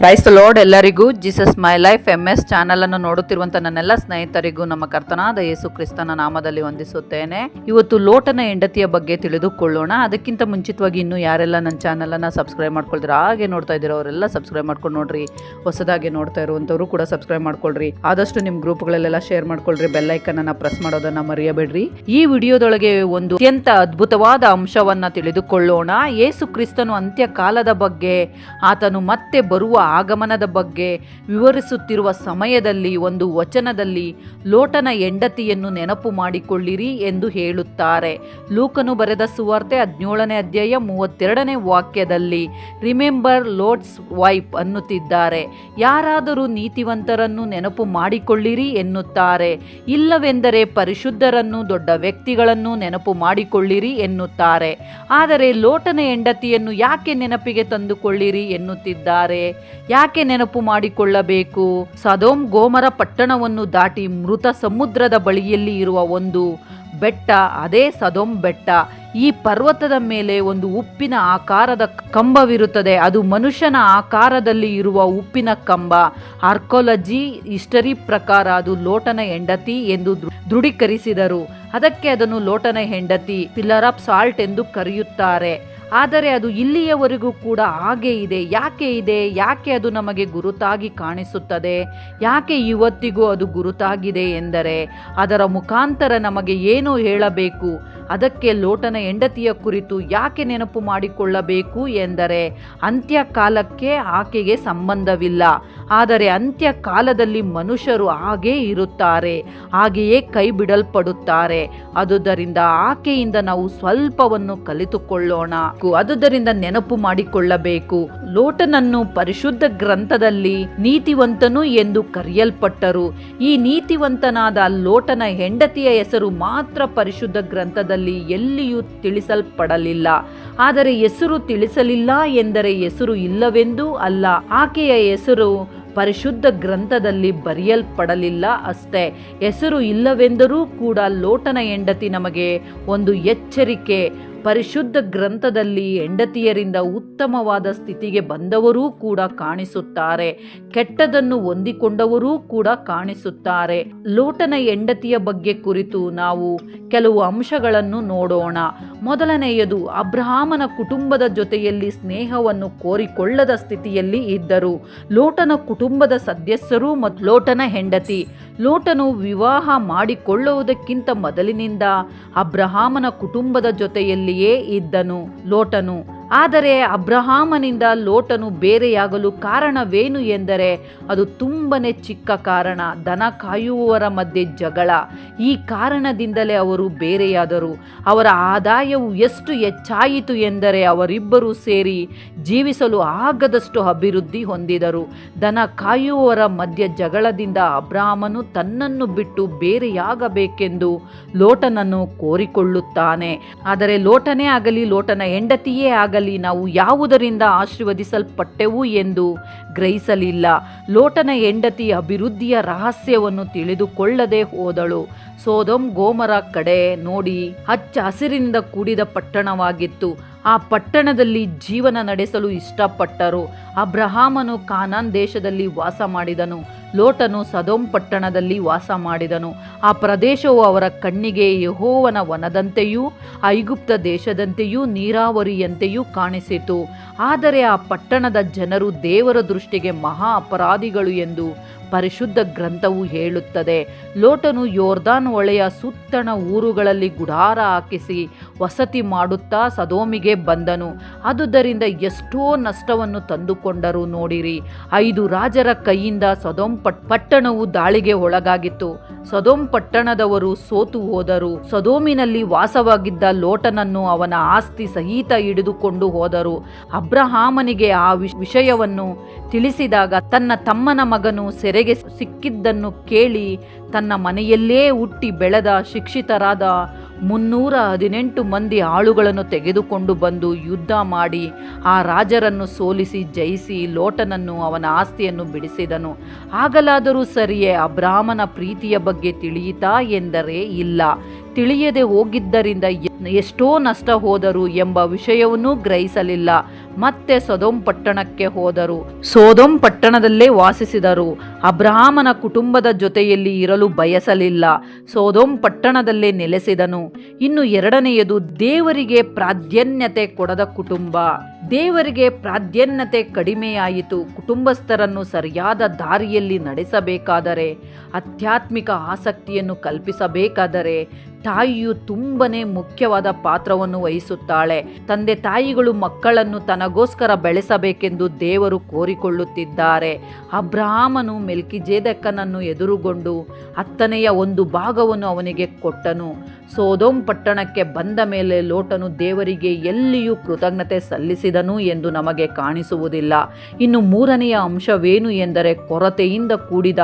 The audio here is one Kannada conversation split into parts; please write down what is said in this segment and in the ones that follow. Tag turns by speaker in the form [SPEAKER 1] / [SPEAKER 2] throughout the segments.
[SPEAKER 1] ಪ್ರೈಸ್ ಲೋಡ್ ಎಲ್ಲರಿಗೂ. Jesus my life M S channel ಅನ್ನು ನೋಡುತ್ತಿರುವಂತ ನನ್ನೆಲ್ಲ ಸ್ನೇಹಿತರಿಗೂ ನಮ್ಮ ಕರ್ತನಾದ ಯೇಸು ಕ್ರಿಸ್ತನ ನಾಮದಲ್ಲಿ ವಂದಿಸುತ್ತೇನೆ. ಇವತ್ತು ಲೋಟನ ಹೆಂಡತಿಯ ಬಗ್ಗೆ ತಿಳಿದುಕೊಳ್ಳೋಣ. ಅದಕ್ಕಿಂತ ಮುಂಚಿತವಾಗಿ ಇನ್ನು ಯಾರೆಲ್ಲ ನನ್ನ ಚಾನಲ್ ಅನ್ನ ಸಬ್ಸ್ಕ್ರೈಬ್ ಮಾಡ್ಕೊಳ್ತೀರ, ಹಾಗೆ ನೋಡ್ತಾ ಇದ್ದೀರೋ ಅವರೆಲ್ಲ ಸಬ್ಸ್ಕ್ರೈಬ್ ಮಾಡ್ಕೊಂಡು ನೋಡ್ರಿ. ಹೊಸದಾಗಿ ನೋಡ್ತಾ ಇರುವಂಥವ್ರು ಕೂಡ ಸಬ್ಸ್ಕ್ರೈಬ್ ಮಾಡ್ಕೊಳ್ರಿ. ಆದಷ್ಟು ನಿಮ್ ಗ್ರೂಪ್ಗಳಲ್ಲೆಲ್ಲ ಶೇರ್ ಮಾಡ್ಕೊಳ್ರಿ. ಬೆಲ್ ಐಕನ್ ಅನ್ನ ಪ್ರೆಸ್ ಮಾಡೋದನ್ನ ಮರೆಯಬೇಡ್ರಿ. ಈ ವಿಡಿಯೋದೊಳಗೆ ಒಂದು ಅತ್ಯಂತ ಅದ್ಭುತವಾದ ಅಂಶವನ್ನ ತಿಳಿದುಕೊಳ್ಳೋಣ. ಯೇಸು ಕ್ರಿಸ್ತನು ಅಂತ್ಯ ಕಾಲದ ಬಗ್ಗೆ ಆತನು ಮತ್ತೆ ಬರುವ ಆಗಮನದ ಬಗ್ಗೆ ವಿವರಿಸುತ್ತಿರುವ ಸಮಯದಲ್ಲಿ ಒಂದು ವಚನದಲ್ಲಿ ಲೋಟನ ಹೆಂಡತಿಯನ್ನು ನೆನಪು ಮಾಡಿಕೊಳ್ಳಿರಿ ಎಂದು ಹೇಳುತ್ತಾರೆ. ಲೂಕನು ಬರೆದ ಸುವಾರ್ತೆ ಹದಿನೇಳನೇ ಅಧ್ಯಾಯ ಮೂವತ್ತೆರಡನೇ ವಾಕ್ಯದಲ್ಲಿ ರಿಮೆಂಬರ್ ಲೋಟ್ಸ್ ವೈಪ್ ಅನ್ನುತ್ತಿದ್ದಾರೆ. ಯಾರಾದರೂ ನೀತಿವಂತರನ್ನು ನೆನಪು ಮಾಡಿಕೊಳ್ಳಿರಿ ಎನ್ನುತ್ತಾರೆ. ಇಲ್ಲವೆಂದರೆ ಪರಿಶುದ್ಧರನ್ನು, ದೊಡ್ಡ ವ್ಯಕ್ತಿಗಳನ್ನು ನೆನಪು ಮಾಡಿಕೊಳ್ಳಿರಿ ಎನ್ನುತ್ತಾರೆ. ಆದರೆ ಲೋಟನ ಹೆಂಡತಿಯನ್ನು ಯಾಕೆ ನೆನಪಿಗೆ ತಂದುಕೊಳ್ಳಿರಿ ಎನ್ನುತ್ತಿದ್ದಾರೆ? ಯಾಕೆ ನೆನಪು ಮಾಡಿಕೊಳ್ಳಬೇಕು? ಸದೋಮ್ ಗೋಮರ ಪಟ್ಟಣವನ್ನು ದಾಟಿ ಮೃತ ಸಮುದ್ರದ ಬಳಿಯಲ್ಲಿ ಇರುವ ಒಂದು ಬೆಟ್ಟ, ಅದೇ ಸದೋಮ್ ಬೆಟ್ಟ. ಈ ಪರ್ವತದ ಮೇಲೆ ಒಂದು ಉಪ್ಪಿನ ಆಕಾರದ ಕಂಬವಿರುತ್ತದೆ. ಅದು ಮನುಷ್ಯನ ಆಕಾರದಲ್ಲಿ ಇರುವ ಉಪ್ಪಿನ ಕಂಬ. ಆರ್ಕೋಲಜಿ ಹಿಸ್ಟರಿ ಪ್ರಕಾರ ಅದು ಲೋಟನ ಹೆಂಡತಿ ಎಂದು ದೃಢೀಕರಿಸಿದರು. ಅದಕ್ಕೆ ಅದನ್ನು ಲೋಟನ ಹೆಂಡತಿ ಪಿಲ್ಲರ್ ಆಫ್ ಸಾಲ್ಟ್ ಎಂದು ಕರೆಯುತ್ತಾರೆ. ಆದರೆ ಅದು ಇಲ್ಲಿಯವರೆಗೂ ಕೂಡ ಹಾಗೆ ಇದೆ. ಯಾಕೆ ಇದೆ? ಯಾಕೆ ಅದು ನಮಗೆ ಗುರುತಾಗಿ ಕಾಣಿಸುತ್ತದೆ? ಯಾಕೆ ಇವತ್ತಿಗೂ ಅದು ಗುರುತಾಗಿದೆ ಎಂದರೆ ಅದರ ಮುಖಾಂತರ ನಮಗೆ ಏನು ಹೇಳಬೇಕು? ಅದಕ್ಕೆ ಲೋಟನ ಹೆಂಡತಿಯ ಕುರಿತು ಯಾಕೆ ನೆನಪು ಮಾಡಿಕೊಳ್ಳಬೇಕು ಎಂದರೆ ಅಂತ್ಯಕಾಲಕ್ಕೆ ಆಕೆಗೆ ಸಂಬಂಧವಿಲ್ಲ. ಆದರೆ ಅಂತ್ಯಕಾಲದಲ್ಲಿ ಮನುಷ್ಯರು ಹಾಗೇ ಇರುತ್ತಾರೆ. ಹಾಗೆಯೇ ಕೈ ಬಿಡಲ್ಪಡುತ್ತಾರೆ. ಆಕೆಯಿಂದ ನಾವು ಸ್ವಲ್ಪವನ್ನು ಕಲಿತುಕೊಳ್ಳೋಣ. ಆದುದರಿಂದ ನೆನಪು ಮಾಡಿಕೊಳ್ಳಬೇಕು. ಲೋಟನನ್ನು ಪರಿಶುದ್ಧ ಗ್ರಂಥದಲ್ಲಿ ನೀತಿವಂತನು ಎಂದು ಕರೆಯಲ್ಪಟ್ಟರು. ಈ ನೀತಿವಂತನಾದ ಲೋಟನ ಹೆಂಡತಿಯ ಹೆಸರು ಮಾತ್ರ ಪರಿಶುದ್ಧ ಗ್ರಂಥದಲ್ಲಿ ಎಲ್ಲಿಯೂ ತಿಳಿಸಲ್ಪಡಲಿಲ್ಲ. ಆದರೆ ಹೆಸರು ತಿಳಿಸಲಿಲ್ಲ ಎಂದರೆ ಹೆಸರು ಇಲ್ಲವೆಂದೂ ಅಲ್ಲ. ಆಕೆಯ ಹೆಸರು ಪರಿಶುದ್ಧ ಗ್ರಂಥದಲ್ಲಿ ಬರೆಯಲ್ಪಡಲಿಲ್ಲ ಅಷ್ಟೇ. ಹೆಸರು ಇಲ್ಲವೆಂದರೂ ಕೂಡ ಲೋಟನ ಹೆಂಡತಿ ನಮಗೆ ಒಂದು ಎಚ್ಚರಿಕೆ ಪರಿಶುದ್ಧ ಗ್ರಂಥದಲ್ಲಿ ಹೆಂಡತಿಯರಿಂದ ಉತ್ತಮವಾದ ಸ್ಥಿತಿಗೆ ಬಂದವರೂ ಕೂಡ ಕಾಣಿಸುತ್ತಾರೆ. ಕೆಟ್ಟದನ್ನು ಹೊಂದಿಕೊಂಡವರೂ ಕೂಡ ಕಾಣಿಸುತ್ತಾರೆ. ಲೋಟನ ಹೆಂಡತಿಯ ಬಗ್ಗೆ ಕುರಿತು ನಾವು ಕೆಲವು ಅಂಶಗಳನ್ನು ನೋಡೋಣ. ಮೊದಲನೆಯದು, ಅಬ್ರಹಾಮನ ಕುಟುಂಬದ ಜೊತೆಯಲ್ಲಿ ಸ್ನೇಹವನ್ನು ಕೋರಿಕೊಳ್ಳದ ಸ್ಥಿತಿಯಲ್ಲಿ ಇದ್ದರು. ಲೋಟನ ಕುಟುಂಬದ ಸದಸ್ಯರು ಮತ್ತು ಲೋಟನ ಹೆಂಡತಿ. ಲೋಟನು ವಿವಾಹ ಮಾಡಿಕೊಳ್ಳುವುದಕ್ಕಿಂತ ಮೊದಲಿನಿಂದ ಅಬ್ರಹಾಮನ ಕುಟುಂಬದ ಜೊತೆಯಲ್ಲಿಯೇ ಇದ್ದನು ಲೋಟನು. ಆದರೆ ಅಬ್ರಹಾಮನಿಂದ ಲೋಟನು ಬೇರೆಯಾಗಲು ಕಾರಣವೇನು ಎಂದರೆ ಅದು ತುಂಬನೇ ಚಿಕ್ಕ ಕಾರಣ, ದನ ಕಾಯುವವರ ಮಧ್ಯೆ ಜಗಳ. ಈ ಕಾರಣದಿಂದಲೇ ಅವರು ಬೇರೆಯಾದರು. ಅವರ ಆದಾಯವು ಎಷ್ಟು ಹೆಚ್ಚಾಯಿತು ಎಂದರೆ ಅವರಿಬ್ಬರೂ ಸೇರಿ ಜೀವಿಸಲು ಆಗದಷ್ಟು ಅಭಿವೃದ್ಧಿ ಹೊಂದಿದರು. ದನ ಕಾಯುವವರ ಮಧ್ಯ ಜಗಳದಿಂದ ಅಬ್ರಾಹ್ಮನು ತನ್ನನ್ನು ಬಿಟ್ಟು ಬೇರೆಯಾಗಬೇಕೆಂದು ಲೋಟನನ್ನು ಕೋರಿಕೊಳ್ಳುತ್ತಾನೆ. ಆದರೆ ಲೋಟನೇ ಆಗಲಿ, ಲೋಟನ ಹೆಂಡತಿಯೇ ಆಗಲಿ ನಾವು ಯಾವುದರಿಂದ ಆಶೀರ್ವದಿಸಲ್ಪಟ್ಟೆವು ಎಂದು ಗ್ರಹಿಸಲಿಲ್ಲ. ಲೋಟನ ಹೆಂಡತಿ ಅಭಿವೃದ್ಧಿಯ ರಹಸ್ಯವನ್ನು ತಿಳಿದುಕೊಳ್ಳದೆ ಹೋದಳು. ಸೋದಂ ಗೋಮರ ಕಡೆ ನೋಡಿ ಹಚ್ಚ ಹಸಿರಿನಿಂದ ಕೂಡಿದ ಪಟ್ಟಣವಾಗಿತ್ತು. ಆ ಪಟ್ಟಣದಲ್ಲಿ ಜೀವನ ನಡೆಸಲು ಇಷ್ಟಪಟ್ಟರು. ಅಬ್ರಹಾಮನು ಕಾನಾನ್ ದೇಶದಲ್ಲಿ ವಾಸ ಮಾಡಿದನು. ಲೋಟನು ಸದೋಮ್ ಪಟ್ಟಣದಲ್ಲಿ ವಾಸ ಮಾಡಿದನು. ಆ ಪ್ರದೇಶವು ಅವರ ಕಣ್ಣಿಗೆ ಯಹೋವನ ವನದಂತೆಯೂ, ಐಗುಪ್ತ ದೇಶದಂತೆಯೂ ನೀರಾವರಿಯಂತೆಯೂ ಕಾಣಿಸಿತು. ಆದರೆ ಆ ಪಟ್ಟಣದ ಜನರು ದೇವರ ದೃಷ್ಟಿಗೆ ಮಹಾ ಅಪರಾಧಿಗಳು ಎಂದು ಪರಿಶುದ್ಧ ಗ್ರಂಥವು ಹೇಳುತ್ತದೆ. ಲೋಟನು ಯೋರ್ದಾನ್ ಹೊಳೆಯ ಸುತ್ತಣ ಊರುಗಳಲ್ಲಿ ಗುಡಾರ ಹಾಕಿಸಿ ವಸತಿ ಮಾಡುತ್ತಾ ಸದೋಮಿಗೆ ಬಂದನು. ಆದುದರಿಂದ ಎಷ್ಟೋ ನಷ್ಟವನ್ನು ತಂದುಕೊಂಡರು ನೋಡಿರಿ. ಐದು ರಾಜರ ಕೈಯಿಂದ ಸದೋಮ್ ಪಟ್- ಪಟ್ಟಣವು ದಾಳಿಗೆ ಒಳಗಾಗಿತ್ತು. ಸದೋಮ್ ಪಟ್ಟಣದವರು ಸೋತು ಹೋದರು. ಸದೋಮಿನಲ್ಲಿ ವಾಸವಾಗಿದ್ದ ಲೋಟನನ್ನು ಅವನ ಆಸ್ತಿ ಸಹಿತ ಹಿಡಿದುಕೊಂಡು ಹೋದರು. ಅಬ್ರಹಾಮನಿಗೆ ಆ ವಿಷ್- ವಿಷಯವನ್ನು ತಿಳಿಸಿದಾಗ ತನ್ನ ತಮ್ಮನ ಮಗನು ಸೆರೆಗೆ ಸಿಕ್ಕಿದ್ದನ್ನು ಕೇಳಿ ತನ್ನ ಮನೆಯಲ್ಲೇ ಹುಟ್ಟಿ ಬೆಳೆದ ಶಿಕ್ಷಿತರಾದ ಮುನ್ನೂರ ಹದಿನೆಂಟು ಮಂದಿ ಆಳುಗಳನ್ನು ತೆಗೆದುಕೊಂಡು ಬಂದು ಯುದ್ಧ ಮಾಡಿ ಆ ರಾಜರನ್ನು ಸೋಲಿಸಿ ಜಯಿಸಿ ಲೋಟನನ್ನು ಅವನ ಆಸ್ತಿಯನ್ನು ಬಿಡಿಸಿದನು. ಆಗಲಾದರೂ ಸರಿಯೇ ಅಬ್ರಾಹ್ಮನ ಪ್ರೀತಿಯ ಬಗ್ಗೆ ತಿಳಿಯಿತಾ ಎಂದರೆ ಇಲ್ಲ. ತಿಳಿಯದೆ ಹೋಗಿದ್ದರಿಂದ ಎಷ್ಟೋ ನಷ್ಟ ಹೋದರು ಎಂಬ ವಿಷಯವನ್ನೂ ಗ್ರಹಿಸಲಿಲ್ಲ. ಮತ್ತೆ ಸೊದೋಮ್ ಪಟ್ಟಣಕ್ಕೆ ಹೋದರು. ಸೋದೋಮ್ ಪಟ್ಟಣದಲ್ಲೇ ವಾಸಿಸಿದರು. ಅಬ್ರಹಾಮನ ಕುಟುಂಬದ ಜೊತೆಯಲ್ಲಿ ಇರಲು ಬಯಸಲಿಲ್ಲ. ಸೋದೋಮ್ ಪಟ್ಟಣದಲ್ಲೇ ನೆಲೆಸಿದನು. ಇನ್ನು ಎರಡನೆಯದು ದೇವರಿಗೆ ಪ್ರಾಧಾನ್ಯತೆ ಕೊಡದ ಕುಟುಂಬ. ದೇವರಿಗೆ ಪ್ರಾಧಾನ್ಯತೆ ಕಡಿಮೆಯಾಯಿತು. ಕುಟುಂಬಸ್ಥರನ್ನು ಸರಿಯಾದ ದಾರಿಯಲ್ಲಿ ನಡೆಸಬೇಕಾದರೆ, ಆಧ್ಯಾತ್ಮಿಕ ಆಸಕ್ತಿಯನ್ನು ಕಲ್ಪಿಸಬೇಕಾದರೆ ತಾಯಿಯು ತುಂಬನೇ ಮುಖ್ಯವಾದ ಪಾತ್ರವನ್ನು ವಹಿಸುತ್ತಾಳೆ. ತಂದೆ ತಾಯಿಗಳು ಮಕ್ಕಳನ್ನು ತನಗೋಸ್ಕರ ಬೆಳೆಸಬೇಕೆಂದು ದೇವರು ಕೋರಿಕೊಳ್ಳುತ್ತಿದ್ದಾರೆ. ಅಬ್ರಹಾಮನು ಮೆಲ್ಕಿಜೇದಕ್ಕನನ್ನು ಎದುರುಗೊಂಡು ಹತ್ತನೆಯ ಒಂದು ಭಾಗವನ್ನು ಅವನಿಗೆ ಕೊಟ್ಟನು. ಸೋದೋಂ ಪಟ್ಟಣಕ್ಕೆ ಬಂದ ಮೇಲೆ ಲೋಟನು ದೇವರಿಗೆ ಎಲ್ಲಿಯೂ ಕೃತಜ್ಞತೆ ಸಲ್ಲಿಸಿದನು ಎಂದು ನಮಗೆ ಕಾಣಿಸುವುದಿಲ್ಲ. ಇನ್ನು ಮೂರನೆಯ ಅಂಶವೇನು ಎಂದರೆ ಕೊರತೆಯಿಂದ ಕೂಡಿದ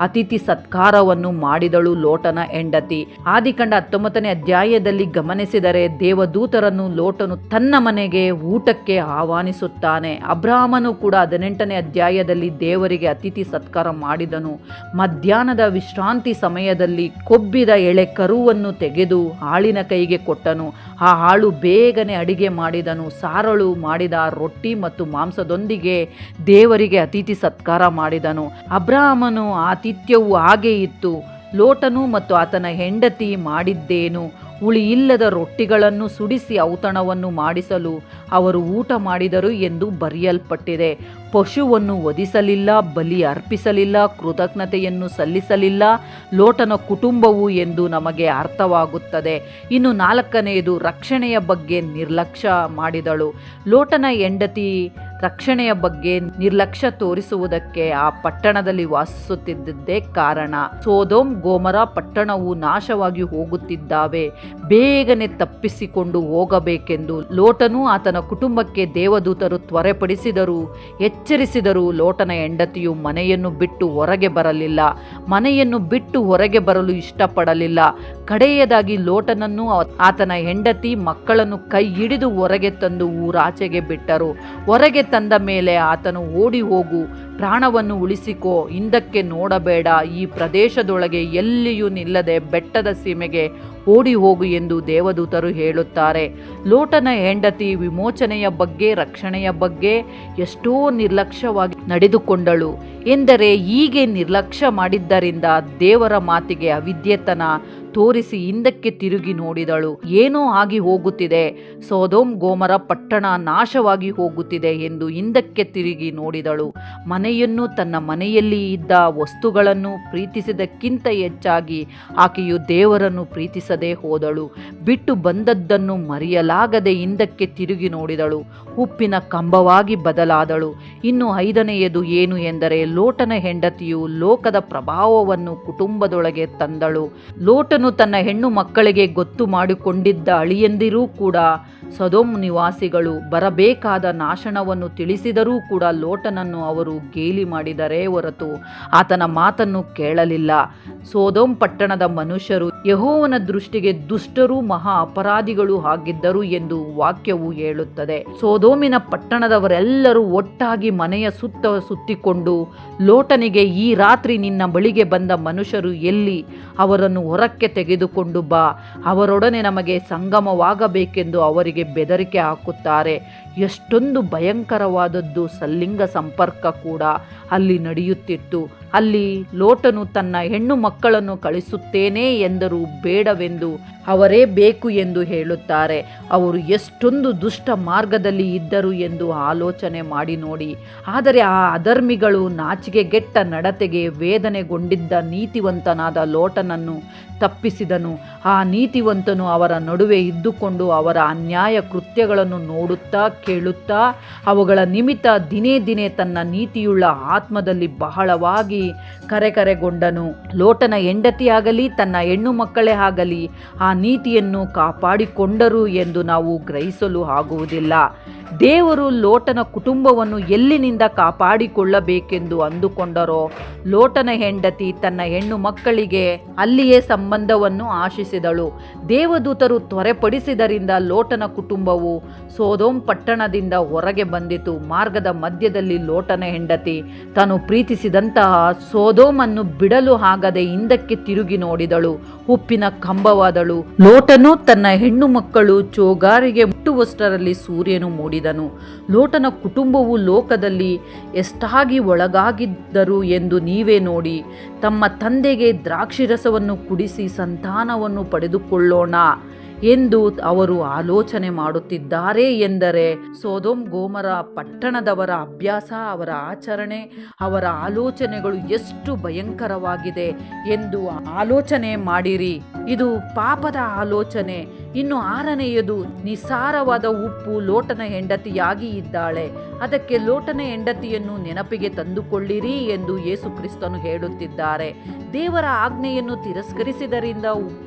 [SPEAKER 1] ಅತಿಥಿ ಸತ್ಕಾರವನ್ನು ಮಾಡಿದಳು ಲೋಟನ ಹೆಂಡತಿ. ಆದಿಕಂಡ ಹತ್ತೊಂಬತ್ತನೇ ಅಧ್ಯಾಯದಲ್ಲಿ ಗಮನಿಸಿದರೆ ದೇವದೂತರನ್ನು ಲೋಟನು ತನ್ನ ಮನೆಗೆ ಊಟಕ್ಕೆ ಆಹ್ವಾನಿಸುತ್ತಾನೆ. ಅಬ್ರಾಹ್ಮನು ಕೂಡ ಹದಿನೆಂಟನೇ ಅಧ್ಯಾಯದಲ್ಲಿ ದೇವರಿಗೆ ಅತಿಥಿ ಸತ್ಕಾರ ಮಾಡಿದನು. ಮಧ್ಯಾಹ್ನದ ವಿಶ್ರಾಂತಿ ಸಮಯದಲ್ಲಿ ಕೊಬ್ಬಿದ ಎಳೆ ಕರುವನ್ನು ತೆಗೆದು ಆಳಿನ ಕೈಗೆ ಕೊಟ್ಟನು. ಆ ಆಳು ಬೇಗನೆ ಅಡಿಗೆ ಮಾಡಿದನು. ಸಾರಳು ಮಾಡಿದ ರೊಟ್ಟಿ ಮತ್ತು ಮಾಂಸದೊಂದಿಗೆ ದೇವರಿಗೆ ಅತಿಥಿ ಸತ್ಕಾರ ಮಾಡಿದನು. ಅಬ್ರಾಹ್ಮನು ಆತಿಥ್ಯವು ಹಾಗೆ ಇತ್ತು. ಲೋಟನು ಮತ್ತು ಆತನ ಹೆಂಡತಿ ಮಾಡಿದ್ದೇನು? ಉಳಿ ಇಲ್ಲದ ರೊಟ್ಟಿಗಳನ್ನು ಸುಡಿಸಿ ಔತಣವನ್ನು ಮಾಡಿಸಲು ಅವರು ಊಟ ಮಾಡಿದರು ಎಂದು ಬರೆಯಲ್ಪಟ್ಟಿದೆ. ಪಶುವನ್ನು ವಧಿಸಲಿಲ್ಲ, ಬಲಿ ಅರ್ಪಿಸಲಿಲ್ಲ, ಕೃತಜ್ಞತೆಯನ್ನು ಸಲ್ಲಿಸಲಿಲ್ಲ. ಲೋಟನ ಕುಟುಂಬವು ಎಂದು ನಮಗೆ ಅರ್ಥವಾಗುತ್ತದೆ. ಇನ್ನು ನಾಲ್ಕನೆಯದು ರಕ್ಷಣೆಯ ಬಗ್ಗೆ ನಿರ್ಲಕ್ಷ್ಯ ಮಾಡಿದಳು. ಲೋಟನ ಹೆಂಡತಿ ರಕ್ಷಣೆಯ ಬಗ್ಗೆ ನಿರ್ಲಕ್ಷ್ಯ ತೋರಿಸುವುದಕ್ಕೆ ಆ ಪಟ್ಟಣದಲ್ಲಿ ವಾಸಿಸುತ್ತಿದ್ದದ್ದೇ ಕಾರಣ. ಸೋದೋಮ್ ಗೋಮರ ಪಟ್ಟಣವು ನಾಶವಾಗಿ ಹೋಗುತ್ತಿದ್ದಾವೆ. ಬೇಗನೆ ತಪ್ಪಿಸಿಕೊಂಡು ಹೋಗಬೇಕೆಂದು ಲೋಟನು ಆತನ ಕುಟುಂಬಕ್ಕೆ ದೇವದೂತರು ತ್ವರೆಪಡಿಸಿದರು. ಎಚ್ಚರಿಸಿದರು, ಲೋಟನ ಹೆಂಡತಿಯು ಮನೆಯನ್ನು ಬಿಟ್ಟು ಹೊರಗೆ ಬರಲಿಲ್ಲ. ಮನೆಯನ್ನು ಬಿಟ್ಟು ಹೊರಗೆ ಬರಲು ಇಷ್ಟಪಡಲಿಲ್ಲ. ಕಡೆಯದಾಗಿ ಲೋಟನನ್ನು ಆತನ ಹೆಂಡತಿ ಮಕ್ಕಳನ್ನು ಕೈ ಹಿಡಿದು ಹೊರಗೆ ತಂದು ಊರಾಚೆಗೆ ಬಿಟ್ಟರು. ಹೊರಗೆ ತಂದ ಮೇಲೆ ಆತನು ಓಡಿ ಹೋಗು ಪ್ರಾಣವನ್ನು ಉಳಿಸಿಕೋ, ಹಿಂದಕ್ಕೆ ನೋಡಬೇಡ. ಈ ಪ್ರದೇಶದೊಳಗೆ ಎಲ್ಲಿಯೂ ನಿಲ್ಲದೆ ಬೆಟ್ಟದ ಸೀಮೆಗೆ ಓಡಿ ಹೋಗು ಎಂದು ದೇವದೂತರು ಹೇಳುತ್ತಾರೆ. ಲೋಟನ ಹೆಂಡತಿ ವಿಮೋಚನೆಯ ಬಗ್ಗೆ, ರಕ್ಷಣೆಯ ಬಗ್ಗೆ ಎಷ್ಟೋ ನಿರ್ಲಕ್ಷ್ಯವಾಗಿ ನಡೆದುಕೊಂಡಳು. ಎಂದರೆ ಹೀಗೆ ನಿರ್ಲಕ್ಷ್ಯ ಮಾಡಿದ್ದರಿಂದ ದೇವರ ಮಾತಿಗೆ ಅವಿದ್ಯೆತನ ತೋರಿಸಿ ಹಿಂದಕ್ಕೆ ತಿರುಗಿ ನೋಡಿದಳು. ಏನೋ ಆಗಿ ಹೋಗುತ್ತಿದೆ. ಸೋದೋಮ್ ಗೋಮರ ಪಟ್ಟಣ ನಾಶವಾಗಿ ಹೋಗುತ್ತಿದೆ ಎಂದು ಹಿಂದಕ್ಕೆ ತಿರುಗಿ ನೋಡಿದಳು. ಮನೆಯನ್ನು ತನ್ನ ಮನೆಯಲ್ಲಿ ಇದ್ದ ವಸ್ತುಗಳನ್ನು ಪ್ರೀತಿಸಿದಕ್ಕಿಂತ ಹೆಚ್ಚಾಗಿ ಆಕೆಯು ದೇವರನ್ನು ಪ್ರೀತಿಸದೆ ಹೋದಳು. ಬಿಟ್ಟು ಬಂದದ್ದನ್ನು ಮರೆಯಲಾಗದೆ ಹಿಂದಕ್ಕೆ ತಿರುಗಿ ನೋಡಿದಳು. ಉಪ್ಪಿನ ಕಂಬವಾಗಿ ಬದಲಾದಳು. ಇನ್ನು ಐದನೆಯದು ಏನು ಎಂದರೆ ಲೋಟನ ಹೆಂಡತಿಯು ಲೋಕದ ಪ್ರಭಾವವನ್ನು ಕುಟುಂಬದೊಳಗೆ ತಂದಳು. ಲೋಟನು ತನ್ನ ಹೆಣ್ಣು ಮಕ್ಕಳಿಗೆ ಗೊತ್ತು ಮಾಡಿಕೊಂಡಿದ್ದ ಅಳಿಯಂದಿರೂ ಕೂಡ ಸದೋಮ್ ನಿವಾಸಿಗಳು ಬರಬೇಕಾದ ನಾಶನವನ್ನು ತಿಳಿಸಿದರೂ ಕೂಡ ಲೋಟನನ್ನು ಅವರು ಗೇಲಿ ಮಾಡಿದರೆ ಹೊರತು ಆತನ ಮಾತನ್ನು ಕೇಳಲಿಲ್ಲ. ಸೋದೋಂ ಪಟ್ಟಣದ ಮನುಷ್ಯರು ಯಹೋವನ ದೃಷ್ಟಿಗೆ ದುಷ್ಟರು ಮಹಾ ಅಪರಾಧಿಗಳು ಆಗಿದ್ದರು ಎಂದು ವಾಕ್ಯವು ಹೇಳುತ್ತದೆ. ಸೋದೋಮಿನ ಪಟ್ಟಣದವರೆಲ್ಲರೂ ಒಟ್ಟಾಗಿ ಮನೆಯ ಸುತ್ತ ಸುತ್ತಿಕೊಂಡು ಲೋಟನಿಗೆ ಈ ರಾತ್ರಿ ನಿನ್ನ ಬಳಿಗೆ ಬಂದ ಮನುಷ್ಯರು ಎಲ್ಲಿ? ಅವರನ್ನು ಹೊರಕ್ಕೆ ತೆಗೆದುಕೊಂಡು ಬಾ. ಅವರೊಡನೆ ನಮಗೆ ಸಂಗಮವಾಗಬೇಕೆಂದು ಅವರಿಗೆ ಬೆದರಿಕೆ ಹಾಕುತ್ತಾರೆ. ಎಷ್ಟೊಂದು ಭಯಂಕರವಾದದ್ದು ಸಲ್ಲಿಂಗ ಸಂಪರ್ಕ ಕೂಡ ಅಲ್ಲಿ ನಡೆಯುತ್ತಿತ್ತು. ಅಲ್ಲಿ ಲೋಟನು ತನ್ನ ಹೆಣ್ಣು ಮಕ್ಕಳನ್ನು ಕಳಿಸುತ್ತೇನೆ ಎಂದರೂ ಬೇಡವೆಂದು ಅವರೇ ಬೇಕು ಎಂದು ಹೇಳುತ್ತಾರೆ. ಅವರು ಎಷ್ಟೊಂದು ದುಷ್ಟ ಮಾರ್ಗದಲ್ಲಿ ಇದ್ದರು ಎಂದು ಆಲೋಚನೆ ಮಾಡಿ ನೋಡಿ. ಆದರೆ ಆ ಅಧರ್ಮಿಗಳು ನಾಚಿಕೆಗೆಟ್ಟ ನಡತೆಗೆ ವೇದನೆಗೊಂಡಿದ್ದ ನೀತಿವಂತನಾದ ಲೋಟನನ್ನು ತಪ್ಪಿಸಿದನು. ಆ ನೀತಿವಂತನು ಅವರ ನಡುವೆ ಇದ್ದುಕೊಂಡು ಅವರ ಅನ್ಯಾಯ ಕೃತ್ಯಗಳನ್ನು ನೋಡುತ್ತಾ ಕೇಳುತ್ತಾ ಅವುಗಳ ನಿಮಿತ್ತ ದಿನೇ ದಿನೇ ತನ್ನ ನೀತಿಯುಳ್ಳ ಆತ್ಮದಲ್ಲಿ ಬಹಳವಾಗಿ ಕರೆಕರೆಗೊಂಡನು. ಲೋಟನ ಹೆಂಡತಿಯಾಗಲಿ ತನ್ನ ಹೆಣ್ಣು ಮಕ್ಕಳೇ ಆಗಲಿ ಆ ನೀತಿಯನ್ನು ಕಾಪಾಡಿಕೊಂಡರು ಎಂದು ನಾವು ಗ್ರಹಿಸಲು ಆಗುವುದಿಲ್ಲ. ದೇವರು ಲೋಟನ ಕುಟುಂಬವನ್ನು ಎಲ್ಲಿನಿಂದ ಕಾಪಾಡಿಕೊಳ್ಳಬೇಕೆಂದು ಅಂದುಕೊಂಡರೋ, ಲೋಟನ ಹೆಂಡತಿ ತನ್ನ ಹೆಣ್ಣು ಮಕ್ಕಳಿಗೆ ಅಲ್ಲಿಯೇ ಸಂಬಂಧವನ್ನು ಆಶಿಸಿದಳು. ದೇವದೂತರು ತ್ವರೆಪಡಿಸಿದರಿಂದ ಲೋಟನ ಕುಟುಂಬವು ಸೋದೋಂ ಪಟ್ಟಣದಿಂದ ಹೊರಗೆ ಬಂದಿತು. ಮಾರ್ಗದ ಮಧ್ಯದಲ್ಲಿ ಲೋಟನ ಹೆಂಡತಿ ತಾನು ಪ್ರೀತಿಸಿದಂತಹ ಸೋದೋಮನ್ನು ಬಿಡಲು ಆಗದೆ ಹಿಂದಕ್ಕೆ ತಿರುಗಿ ನೋಡಿದಳು. ಉಪ್ಪಿನ ಕಂಬವಾದಳು. ಲೋಟನು ತನ್ನ ಹೆಣ್ಣು ಮಕ್ಕಳು ಚೋಗಾರಿಗೆ ಮುಟ್ಟುವಷ್ಟರಲ್ಲಿ ಸೂರ್ಯನು ಮೂಡಿದನು ಲೋಟನ ಕುಟುಂಬವು ಲೋಕದಲ್ಲಿ ಎಷ್ಟಾಗಿ ಒಳಗಾಗಿದ್ದರು ಎಂದು ನೀವೇ ನೋಡಿ, ತಮ್ಮ ತಂದೆಗೆ ದ್ರಾಕ್ಷಿರಸವನ್ನು ಕುಡಿಸಿ ಸಂತಾನವನ್ನು ಪಡೆದುಕೊಳ್ಳೋಣ. ಎಂದು ಅವರು ಆಲೋಚನೆ ಮಾಡುತ್ತಿದ್ದಾರೆ ಎಂದರೆ ಸೋದೋಮ್ ಗೋಮರ ಪಟ್ಟಣದವರ ಅಭ್ಯಾಸ, ಅವರ ಆಚರಣೆ, ಅವರ ಆಲೋಚನೆಗಳು ಎಷ್ಟು ಭಯಂಕರವಾಗಿದೆ ಎಂದು ಆಲೋಚನೆ ಮಾಡಿರಿ. ಇದು ಪಾಪದ ಆಲೋಚನೆ. ಇನ್ನು ಆರನೆಯದು, ನಿಸಾರವಾದ ಉಪ್ಪು ಲೋಟನ ಹೆಂಡತಿಯಾಗಿ ಇದ್ದಾಳೆ. ಅದಕ್ಕೆ ಲೋಟನ ಹೆಂಡತಿಯನ್ನು ನೆನಪಿಗೆ ತಂದುಕೊಳ್ಳಿರಿ ಎಂದು ಯೇಸು ಕ್ರಿಸ್ತನು ಹೇಳುತ್ತಿದ್ದಾರೆ. ದೇವರ ಆಜ್ಞೆಯನ್ನು ತಿರಸ್ಕರಿಸಿದರಿಂದ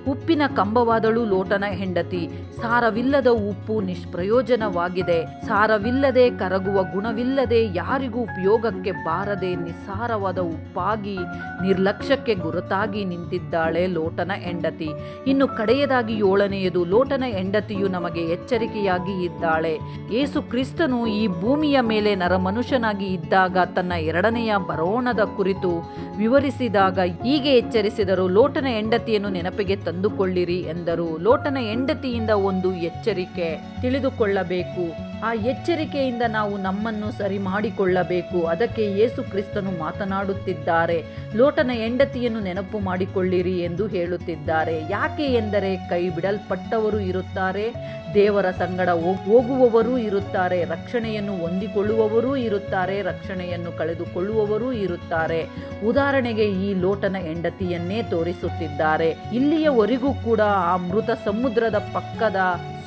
[SPEAKER 1] ಉಪ್ಪಿನ ಕಂಬವಾದಳು ಲೋಟನ ಹೆಂಡತಿ, ಸಾರವಿಲ್ಲದ ಉಪ್ಪು ನಿಷ್ಪ್ರಯೋಜನವಾಗಿದೆ. ಸಾರವಿಲ್ಲದೆ ಕರಗುವ ಗುಣವಿಲ್ಲದೆ ಯಾರಿಗೂ ಉಪಯೋಗಕ್ಕೆ ಬಾರದೆ ನಿಸ್ಸಾರವಾದ ಉಪ್ಪಾಗಿ, ನಿರ್ಲಕ್ಷ್ಯಕ್ಕೆ ಗುರುತಾಗಿ ನಿಂತಿದ್ದಾಳೆ ಲೋಟನ ಹೆಂಡತಿ. ಇನ್ನು ಕಡೆಯದಾಗಿ ಏಳನೆಯದು ಲೋಟನ ಹೆಂಡತಿಯು ನಮಗೆ ಎಚ್ಚರಿಕೆಯಾಗಿ ಇದ್ದಾಳೆ. ಏಸು ಕ್ರಿಸ್ತನು ಈ ಭೂಮಿಯ ಮೇಲೆ ನರಮನುಷ್ಯನಾಗಿ ಇದ್ದಾಗ ತನ್ನ ಎರಡನೆಯ ಬರೋಣದ ಕುರಿತು ವಿವರಿಸಿದಾಗ ಹೀಗೆ ಎಚ್ಚರಿಸಿದರು, ಲೋಟನ ಹೆಂಡತಿಯನ್ನು ನೆನಪಿಗೆ ತಂದುಕೊಳ್ಳಿರಿ ಎಂದರು. ಲೋಟನ ಹೆಂಡತಿಯಿಂದ ಒಂದು ಎಚ್ಚರಿಕೆ ತಿಳಿದುಕೊಳ್ಳಬೇಕು. ಆ ಎಚ್ಚರಿಕೆಯಿಂದ ನಾವು ನಮ್ಮನ್ನು ಸರಿ ಮಾಡಿಕೊಳ್ಳಬೇಕು. ಅದಕ್ಕೆ ಯೇಸು ಕ್ರಿಸ್ತನು ಮಾತನಾಡುತ್ತಿದ್ದಾರೆ. ಲೋಟನ ಹೆಂಡತಿಯನ್ನು ನೆನಪು ಮಾಡಿಕೊಳ್ಳಿರಿ ಎಂದು ಹೇಳುತ್ತಿದ್ದಾರೆ. ಯಾಕೆ ಎಂದರೆ ಕೈ ಬಿಡಲ್ಪಟ್ಟವರು ಇರುತ್ತಾರೆ, ದೇವರ ಸಂಗಡ ಹೋಗ್- ಹೋಗುವವರೂ ಇರುತ್ತಾರೆ, ರಕ್ಷಣೆಯನ್ನು ಹೊಂದಿಕೊಳ್ಳುವವರೂ ಇರುತ್ತಾರೆ, ರಕ್ಷಣೆಯನ್ನು ಕಳೆದುಕೊಳ್ಳುವವರೂ ಇರುತ್ತಾರೆ. ಉದಾಹರಣೆಗೆ ಈ ಲೋಟನ ಹೆಂಡತಿಯನ್ನೇ ತೋರಿಸುತ್ತಿದ್ದಾರೆ. ಇಲ್ಲಿಯವರೆಗೂ ಕೂಡ ಆ ಮೃತ ಸಮುದ್ರದ ಪಕ್ಕದ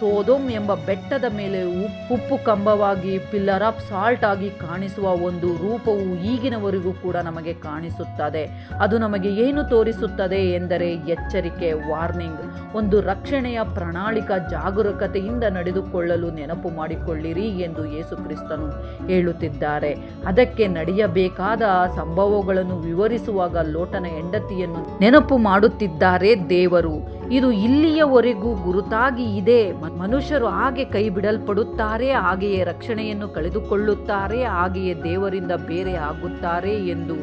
[SPEAKER 1] ಸೋದೋಮ್ ಎಂಬ ಬೆಟ್ಟದ ಮೇಲೆ ಉಪ್- ಉಪ್ಪು ಕಂಬವಾಗಿ ಪಿಲ್ಲರ್ ಆಫ್ ಸಾಲ್ಟ್ ಆಗಿ ಕಾಣಿಸುವ ಒಂದು ರೂಪವು ಈಗಿನವರೆಗೂ ಕೂಡ ನಮಗೆ ಕಾಣಿಸುತ್ತದೆ. ಅದು ನಮಗೆ ಏನು ತೋರಿಸುತ್ತದೆ ಎಂದರೆ ಎಚ್ಚರಿಕೆ, ವಾರ್ನಿಂಗ್, ಒಂದು ರಕ್ಷಣೆಯ ಪ್ರಣಾಳಿಕ ಜಾಗರೂಕತೆಯಿಂದ ನಡೆದುಕೊಳ್ಳಲು ನೆನಪು ಮಾಡಿಕೊಳ್ಳಿರಿ ಎಂದು ಯೇಸು ಕ್ರಿಸ್ತನು ಹೇಳುತ್ತಿದ್ದಾರೆ. ಅದಕ್ಕೆ ನಡೆಯಬೇಕಾದ ಸಂಭವಗಳನ್ನು ವಿವರಿಸುವಾಗ ಲೋಟನ ಹೆಂಡತಿಯನ್ನು ನೆನಪು ಮಾಡುತ್ತಿದ್ದಾರೆ ದೇವರು. ಇದು ಇಲ್ಲಿಯವರೆಗೂ ಗುರುತಾಗಿ ಇದೆ. ಮನುಷ್ಯರು ಹಾಗೆ ಕೈ ಬಿಡಲ್ಪಡುತ್ತಾರೆ, ಹಾಗೆಯೇ ರಕ್ಷಣೆಯನ್ನು ಕಳೆದುಕೊಳ್ಳುತ್ತಾರೆ, ಹಾಗೆಯೇ ದೇವರಿಂದ ಬೇರೆ ಆಗುತ್ತಾರೆ ಎಂದು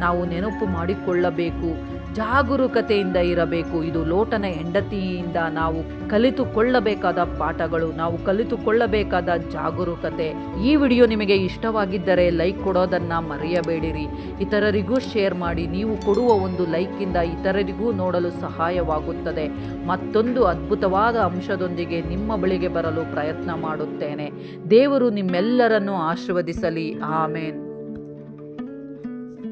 [SPEAKER 1] ನಾವು ನೆನಪು ಮಾಡಿಕೊಳ್ಳಬೇಕು. ಜಾಗರೂಕತೆಯಿಂದ ಇರಬೇಕು. ಇದು ಲೋಟನ ಹೆಂಡತಿಯಿಂದ ನಾವು ಕಲಿತುಕೊಳ್ಳಬೇಕಾದ ಪಾಠಗಳು, ನಾವು ಕಲಿತುಕೊಳ್ಳಬೇಕಾದ ಜಾಗರೂಕತೆ. ಈ ವಿಡಿಯೋ ನಿಮಗೆ ಇಷ್ಟವಾಗಿದ್ದರೆ ಲೈಕ್ ಕೊಡೋದನ್ನ ಮರೆಯಬೇಡಿರಿ. ಇತರರಿಗೂ ಶೇರ್ ಮಾಡಿ. ನೀವು ಕೊಡುವ ಒಂದು ಲೈಕಿಂದ ಇತರರಿಗೂ ನೋಡಲು ಸಹಾಯವಾಗುತ್ತದೆ. ಮತ್ತೊಂದು ಅದ್ಭುತವಾದ ಅಂಶದೊಂದಿಗೆ ನಿಮ್ಮ ಬಳಿಗೆ ಬರಲು ಪ್ರಯತ್ನ ಮಾಡುತ್ತೇನೆ. ದೇವರು ನಿಮ್ಮೆಲ್ಲರನ್ನು ಆಶೀರ್ವದಿಸಲಿ. ಆಮೇನ್.